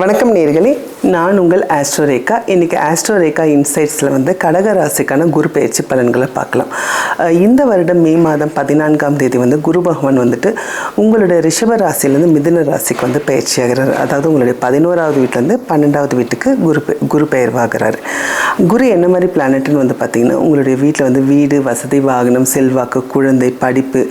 வணக்கம் நேர்களே. நான் உங்கள் ஆஸ்ட்ரோரேகா இன்றைக்கி ஆஸ்ட்ரோரேகா இன்சைட்ஸில் வந்து கடகராசிக்கான குரு பயிற்சி பலன்களை பார்க்கலாம். இந்த வருடம் மே மாதம் பதினான்காம் தேதி வந்து குரு பகவான் வந்துட்டு உங்களுடைய ரிஷப ராசியிலேருந்து மிதுன ராசிக்கு வந்து பயிற்சி ஆகிறார். அதாவது உங்களுடைய பதினோராவது வீட்டிலேருந்து பன்னெண்டாவது வீட்டுக்கு குரு குரு பெயர்வாகிறார். குரு என்ன மாதிரி பிளானட்னு வந்து பார்த்தீங்கன்னா உங்களுடைய வீட்டில் வந்து வீடு வசதி வாகனம் செல்வாக்கு குழந்தை படிப்பு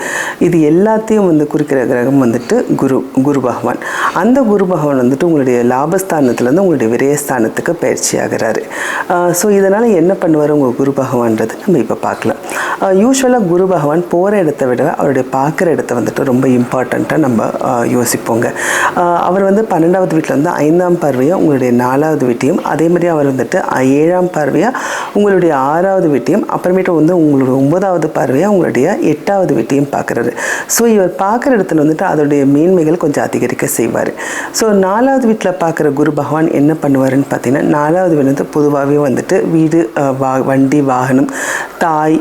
இது எல்லாத்தையும் வந்து குறிக்கிற கிரகம் வந்துட்டு குரு குரு பகவான். அந்த குரு பகவான் வந்துட்டு உங்களுடைய லாபஸ்தானத்துலேருந்து உங்களுடைய விரயஸ்தானத்துக்கு பயிற்சி ஆகிறாரு. ஸோ இதனால் என்ன பண்ணுவார் உங்கள் குரு பகவான்றது நம்ம இப்போ பார்க்கலாம். யூஸ்வலாக குரு பகவான் போகிற இடத்த விட அவருடைய பார்க்குற இடத்த வந்துட்டு ரொம்ப இம்பார்ட்டண்ட்டாக நம்ம யோசிப்போங்க. அவர் வந்து பன்னெண்டாவது வீட்டில் வந்து ஐந்தாம் பார்வையாக உங்களுடைய நாலாவது வீட்டையும் அதே மாதிரி அவர் வந்துட்டு ஏழாம் பார்வையாக உங்களுடைய ஆறாவது வீட்டையும் அப்புறமேட்டு வந்து உங்களுடைய ஒன்பதாவது பார்வையாக உங்களுடைய எட்டாவது வீட்டையும் பார்க்குறாரு. ஸோ இவர் பார்க்குற இடத்துல வந்துட்டு அதோடைய மேன்மைகள் கொஞ்சம் அதிகரிக்க செய்வார். ஸோ நாலாவது வீட்டில் பார்க்குற குரு பகவான் என்ன பண்ணுவாருன்னு பார்த்தீங்கன்னா நாலாவது வீடு வந்து பொதுவாகவே வந்துட்டு வீடு வா வண்டி வாகனம் தாய்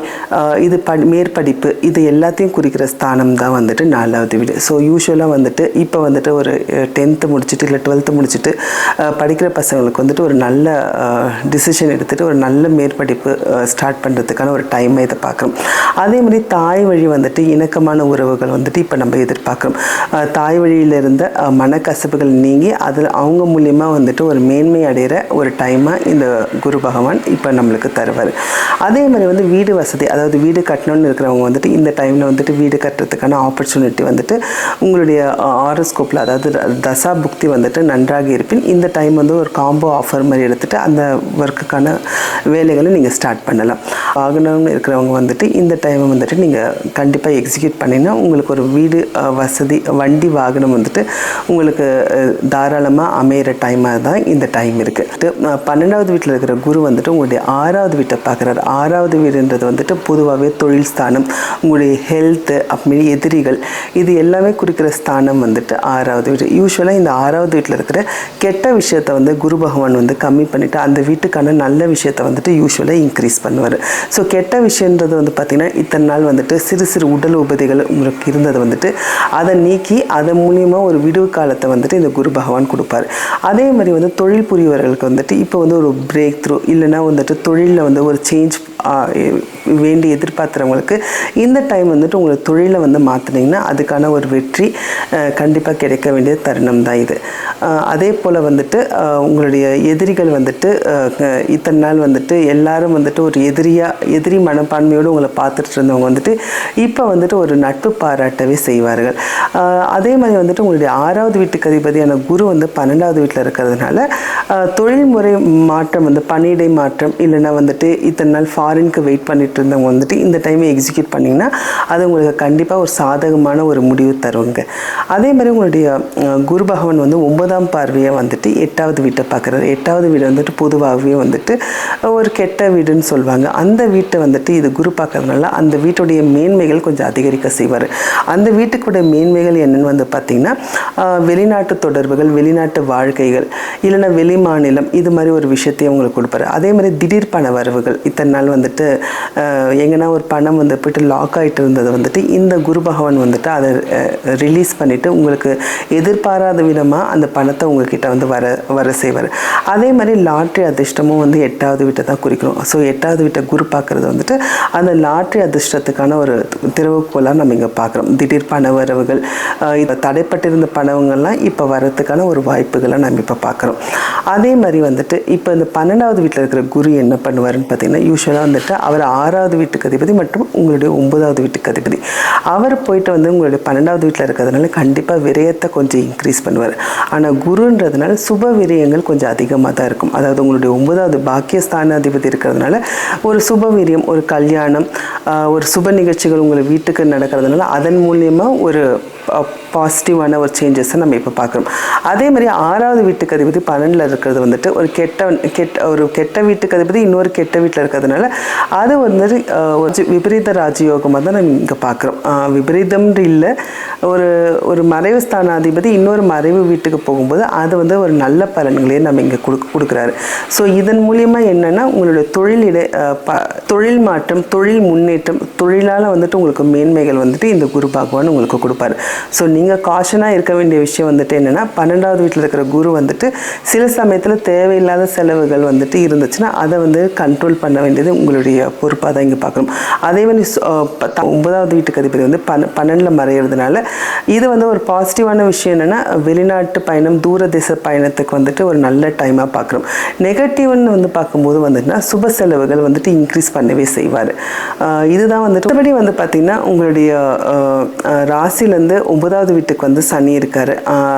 இது ப மேற்படிப்பு இது எல்லாத்தையும் குறிக்கிற ஸ்தானம் தான் வந்துட்டு நாலாவது வீடு. ஸோ யூஸ்வலாக வந்துட்டு இப்போ வந்துட்டு ஒரு டென்த்து முடிச்சுட்டு இல்லை டுவெல்த்து முடிச்சுட்டு படிக்கிற பசங்களுக்கு வந்துட்டு ஒரு நல்ல டிசிஷன் எடுத்துகிட்டு ஒரு நல்ல மேற்படிப்பு ஸ்டார்ட் பண்ணுறதுக்கான ஒரு டைமை இதை பார்க்குறோம். அதே மாதிரி தாய் வழி வந்துட்டு இணக்கமான உறவுகள் வந்துட்டு இப்போ நம்ம எதிர்பார்க்குறோம். தாய் வழியில் இருந்த மனக்கசப்புகள் நீங்கி அதில் அவங்க மூலியமாக வந்துட்டு ஒரு மேன்மை அடைகிற ஒரு டைமாக இந்த குரு பகவான் இப்போ நம்மளுக்கு தருவார். அதே மாதிரி வந்து வீடு வசதி அதாவது வீடு கட்டணும்னு இருக்கிறவங்க வந்துட்டு இந்த டைமில் வந்துட்டு வீடு கட்டுறதுக்கான ஆப்பர்ச்சுனிட்டி வந்துட்டு உங்களுடைய ஆரோஸ்கோப்பில் அதாவது தசா புக்தி வந்துட்டு நன்றாக இருப்பின் இந்த டைம் வந்து ஒரு காம்போ ஆஃபர் மாதிரி எடுத்துகிட்டு அந்த ஒர்க்குக்கான வேலைகளை நீங்கள் ஸ்டார்ட் பண்ணலாம். ஆகணும்னு இருக்கிறவங்க வந்துட்டு இந்த டைமை வந்துட்டு நீங்கள் கண்டிப்பாக எக்ஸிக்யூட் பண்ணினா உங்களுக்கு ஒரு வீடு வசதி வண்டி வாகனம் வந்துட்டு உங்களுக்கு தாராளமாக அமையிற டைமாக தான் இந்த டைம் இருக்குது பன்னெண்டாவது வீட்டில் இருக்கிற குரு வந்துட்டு உங்களுடைய ஆறாவது வீட்டை பார்க்குறாரு. ஆறாவது வீடுன்றது வந்துட்டு பொதுவாகவே தொழில் ஸ்தானம் உங்களுடைய ஹெல்த்து அப்படி எதிரிகள் இது எல்லாமே குறிக்கிற ஸ்தானம் வந்துட்டு ஆறாவது வீடு. யூஸ்வலாக இந்த ஆறாவது வீட்டில் இருக்கிற கெட்ட விஷயத்தை வந்து குரு பகவான் வந்து கம்மி பண்ணிவிட்டு அந்த வீட்டுக்கான நல்ல விஷயத்தை வந்துட்டு யூஸ்வலாக இன்க்ரீஸ் பண்ணுவார். ஸோ கெட்ட விஷயன்றது வந்து பார்த்திங்கன்னா இத்தனை நாள் வந்துட்டு சிறு சிறு உடல் உபதிகள் உங்களுக்கு இருந்தது வந்துட்டு அதை நீக்கி அதன் மூலியமாக ஒரு விடுவு காலத்தை வந்துட்டு இந்த குரு பகவான் கொடுப்பார். அதே மாதிரி வந்து தொழில் புரியவர்களுக்கு வந்துட்டு இப்போ வந்து ஒரு பிரேக் த்ரூ இல்லைன்னா வந்துட்டு தொழிலில் வந்து ஒரு சேஞ்ச் risk வேண்டி எதிர்பார்க்குறவங்களுக்கு இந்த டைம் வந்துட்டு உங்களுக்கு தொழிலை வந்து மாற்றினீங்கன்னா அதுக்கான ஒரு வெற்றி கண்டிப்பாக கிடைக்க வேண்டிய தருணம் தான் இது அதே போல் வந்துட்டு உங்களுடைய எதிரிகள் வந்துட்டு இத்தனை நாள் வந்துட்டு எல்லாரும் வந்துட்டு ஒரு எதிரியாக எதிரி மனப்பான்மையோடு உங்களை பார்த்துட்டு இருந்தவங்க வந்துட்டு இப்போ வந்துட்டு ஒரு நட்பு பாராட்டவே செய்வார்கள். அதே மாதிரி வந்துட்டு உங்களுடைய ஆறாவது வீட்டுக்கு அதிபதியான குரு வந்து பன்னெண்டாவது வீட்டில் இருக்கிறதுனால தொழில்முறை மாற்றம் வந்து பணியிடை மாற்றம் இல்லைன்னா வந்துட்டு இத்தனை நாள் ஃபாரினுக்கு வெயிட் பண்ணிட்டு இருந்தவங்க வந்துட்டு இந்த டைமை எக்ஸிக்யூட் பண்ணிங்கன்னா அது உங்களுக்கு கண்டிப்பாக ஒரு சாதகமான ஒரு முடிவு தருவாங்க. அதே மாதிரி உங்களுடைய குரு பகவான் வந்து ஒன்பதாம் பார்வையாக வந்துட்டு எட்டாவது வீட்டை பார்க்குறாரு. எட்டாவது வீடு வந்துட்டு பொதுவாகவே வந்துட்டு ஒரு கெட்ட வீடுன்னு சொல்லுவாங்க அந்த வீட்டை வந்துட்டு இது குரு பார்க்கறதுனால அந்த வீட்டுடைய மேன்மைகள் கொஞ்சம் அதிகரிக்க செய்வார். அந்த வீட்டுக்குடைய மேன்மைகள் என்னென்னு வந்து பார்த்திங்கன்னா வெளிநாட்டு தொடர்புகள் வெளிநாட்டு வாழ்க்கைகள் இல்லைன்னா வெளி மாநிலம் இது மாதிரி ஒரு விஷயத்தையும் உங்களுக்கு கொடுப்பாரு. அதே மாதிரி திடீர் பண வரவுகள் இத்தனை நாள் வந்துட்டு எங்கன்னா ஒரு பணம் வந்து போயிட்டு லாக் ஆகிட்டு இருந்தது வந்துட்டு இந்த குரு பகவான் வந்துட்டு அதை ரிலீஸ் பண்ணிவிட்டு உங்களுக்கு எதிர்பாராத விதமாக அந்த பணத்தை உங்ககிட்ட வந்து வர வர செய்வார். அதே மாதிரி லாட்ரி அதிர்ஷ்டமும் வந்து எட்டாவது வீட்டை தான் குறிக்கிறோம். ஸோ எட்டாவது வீட்டை குரு பார்க்குறது வந்துட்டு அந்த லாட்ரி அதிர்ஷ்டத்துக்கான ஒரு திறவுகோலாக நம்ம இங்கே பார்க்குறோம். திடீர் பண வரவுகள் இப்போ தடைப்பட்டிருந்த பணவங்கள்லாம் இப்போ வரத்துக்கான ஒரு வாய்ப்புகளை நம்ம இப்போ பார்க்குறோம். அதே மாதிரி வந்துட்டு இப்போ இந்த பன்னெண்டாவது வீட்டில் இருக்கிற குரு என்ன பண்ணுவாருன்னு பார்த்தீங்கன்னா யூஸ்வலாக வந்துட்டு அவர் ஆறாவது வீட்டுக்கு அதிபதி மற்றும் உங்களுடைய ஒன்பதாவது வீட்டுக்கு அதிபதி. அவர் போயிட்டு வந்து உங்களுடைய பன்னெண்டாவது வீட்டில் இருக்கிறதுனால கண்டிப்பாக விரயத்தை கொஞ்சம் இன்க்ரீஸ் பண்ணுவார். ஆனால் குருன்றதுனால சுப விரயங்கள் கொஞ்சம் அதிகமாக தான் இருக்கும். அதாவது உங்களுடைய ஒன்பதாவது பாக்கியஸ்தான அதிபதி இருக்கிறதுனால ஒரு சுப விரயம் ஒரு கல்யாணம் ஒரு சுப நிகழ்ச்சிகள் உங்கள் வீட்டுக்கு நடக்கிறதுனால அதன் மூலியமாக ஒரு பாசிட்டிவான ஒரு சேஞ்சஸை நம்ம இப்போ பார்க்குறோம் அதே மாதிரி ஆறாவது வீட்டுக்கு அதிபதி பன்னெண்டில் இருக்கிறது வந்துட்டு ஒரு கெட்ட கெட்ட ஒரு கெட்ட வீட்டுக்கு அதிபதி இன்னொரு கெட்ட வீட்டில் இருக்கிறதுனால அது வந்துட்டு ஒரு விபரீத ராஜயோகமாக தான் நம்ம இங்கே பார்க்குறோம் விபரீதம்னு இல்லை ஒரு ஒரு மறைவு ஸ்தானாதிபதி இன்னொரு மறைவு வீட்டுக்கு போகும்போது அது வந்து ஒரு நல்ல பலன்களையும் நம்ம இங்கே கொடு கொடுக்குறாரு. ஸோ இதன் மூலியமாக என்னென்னா உங்களுடைய தொழிலிட அஹ், ப தொழில் மாற்றம் தொழில் முன்னேற்றம் தொழிலால் வந்துட்டு உங்களுக்கு மேன்மைகள் வந்துட்டு இந்த குரு பகவான் உங்களுக்கு கொடுப்பாரு. ஸோ நீங்கள் காஷனாக இருக்க வேண்டிய விஷயம் வந்துட்டு என்னென்னா பன்னெண்டாவது வீட்டில் இருக்கிற குரு வந்துட்டு சில சமயத்தில் தேவையில்லாத செலவுகள் வந்துட்டு இருந்துச்சுன்னா அதை வந்து கண்ட்ரோல் பண்ண வேண்டியது உங்களுடைய பொறுப்பாக தான் இங்கே பார்க்கணும் அதே மாதிரி ஒன்பதாவது வீட்டுக்கு அதிபதி வந்து பன் பன்னெண்டில் மறையிறதுனால இது வந்து ஒரு பாசிட்டிவான விஷயம் என்னென்னா வெளிநாட்டு பயணம் தூர தேச பயணத்துக்கு வந்துட்டு ஒரு நல்ல டைமாக பார்க்குறோம் நெகட்டிவ்னு வந்து பார்க்கும்போது வந்துட்டுனா சுப செலவுகள் வந்துட்டு இன்க்ரீஸ் பண்ணவே செய்வார். இதுதான் வந்துட்டு மற்றபடி வந்து பார்த்திங்கன்னா உங்களுடைய ராசிலேருந்து ஒன்பதாவது வீட்டுக்கு வந்து சனி இருக்கார்.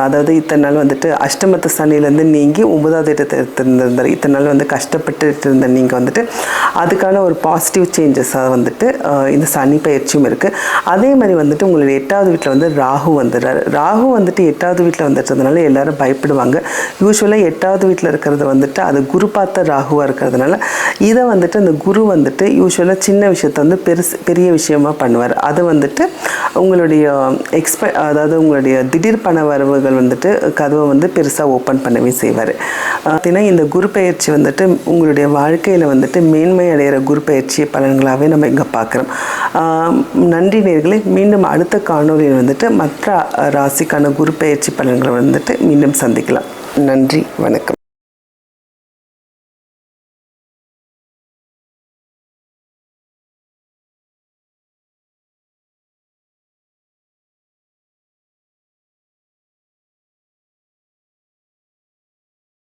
அதாவது இத்தனை நாள் வந்துட்டு அஷ்டமத்து சனிலேருந்து நீங்கி ஒன்பதாவது இடத்தை இருந்திருந்தார் இத்தனை நாள் வந்து கஷ்டப்பட்டு இருந்த நீங்கள் வந்துட்டு அதுக்கான ஒரு பாசிட்டிவ் சேஞ்சஸாக வந்துட்டு இந்த சனி பயிற்சியும் இருக்குது அதே மாதிரி வந்துட்டு உங்களுடைய எட்டாவது வீட்டில் வந்து ராகு வந்துடுறாரு ராகு வந்துட்டு எட்டாவது வீட்டில் வந்துட்டதுனால எல்லாரும் பயப்படுவாங்க. யூஸ்வலாக எட்டாவது வீட்டில் இருக்கிறது வந்துட்டு அது குரு பார்த்த ராகுவாக இருக்கிறதுனால இதை வந்துட்டு அந்த குரு வந்துட்டு யூஸ்வலாக சின்ன விஷயத்த வந்து பெருசு பெரிய விஷயமா பண்ணுவார். அது வந்துட்டு உங்களுடைய எக்ஸ்ப அதாவது உங்களுடைய திடீர் பண வரவுகள் வந்துட்டு கதவை வந்து பெருசாக ஓப்பன் பண்ணவே செய்வார். பார்த்தீங்கன்னா இந்த குரு பயிற்சி வந்துட்டு உங்களுடைய வாழ்க்கையில் வந்துட்டு மேன்மை அடைகிற குரு பயிற்சி பலன்களாகவே நம்ம இங்கே பார்க்குறோம் நன்றி நேர்களை மீண்டும் அடுத்த காணொலியில் வந்துட்டு மற்ற ராசிக்கான குரு பயிற்சி பலன்களை வந்துட்டு மீண்டும் சந்திக்கலாம். நன்றி வணக்கம்.